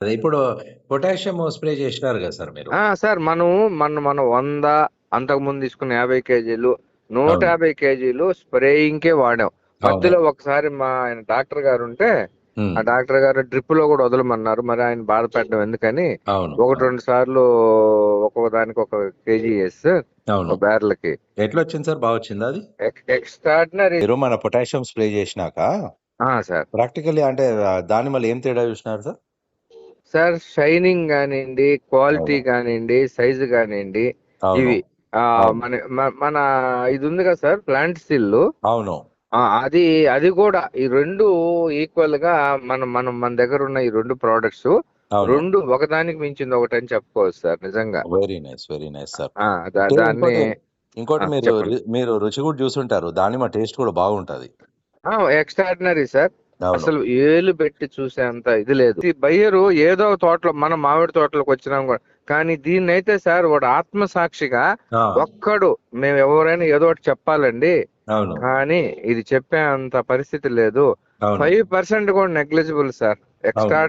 అదే ఇప్పుడు potassium spray చేసినారు కదా సార్ మీరు? ఆ, సార్ మనం మన మనం వంద అంతకు ముందు తీసుకున్న యాభై కేజీలు నూట అవును. యాభై కేజీలు స్ప్రేయింగ్ కే వాడాం మధ్యలో ఒకసారి మా ఆయన డాక్టర్ గారు ఉంటే ఉమ్, ఆ డాక్టర్ గారు డ్రిప్లో కూడా వదలమన్నారు మరి ఆయన బాధపెట్టడం ఎందుకని అవును. ఒకటి రెండు సార్లు ఒక్కొక్క దానికి ఒక కేజీ వేస్తే అవును. ఒక బ్యారెల్కి. ఎట్లా వచ్చింది సార్? బాగా వచ్చిందా అది? ఎక్స్ట్రాడినరీ. మీరు మన పొటాషియం స్ప్రే చేసినాక సార్. ప్రాక్టికల్లీ అంటే ఆ, దాని వల్ల ఏం తేడా చూసినారు సార్? సార్ షైనింగ్ కానివ్వండి క్వాలిటీ. కానివ్వండి సైజు కానివ్వండి ఇవి. మన మ- మన ఇది ఉంది కదా సార్ ప్లాంట్ స్టిల్. అవును. అది అది కూడా ఈ రెండు ఈక్వల్గా మన మనం మన దగ్గర ఉన్న ఈ రెండు ప్రోడక్ట్స్ రెండు ఒకదానికి మించింది ఒకటి అని చెప్పుకోవచ్చు సార్ నిజంగా. Very nice very nice sir. దాన్ని ఇంకోటి మీరు మీరు రుచి కూడా చూసుంటారు దానిమ్మ టేస్ట్ కూడా బాగుంటది. Extraordinary sir. అసలు ఏలు పెట్టి చూసేంత ఇది లేదు. ఈ బయ్యరు ఏదో తోటలో మన మామిడి తోటలోకి వచ్చినాం కూడా కానీ దీన్ని అయితే సార్ వాడు ఆత్మ సాక్షిగా ఒక్కడు మేము ఎవరైనా ఏదో ఒకటి చెప్పాలండి. కానీ ఇది చెప్పే అంత పరిస్థితి లేదు. ఫైవ్ పర్సెంట్ కూడా నెగ్లిజిబుల్ సార్. ఎక్స్ట్రా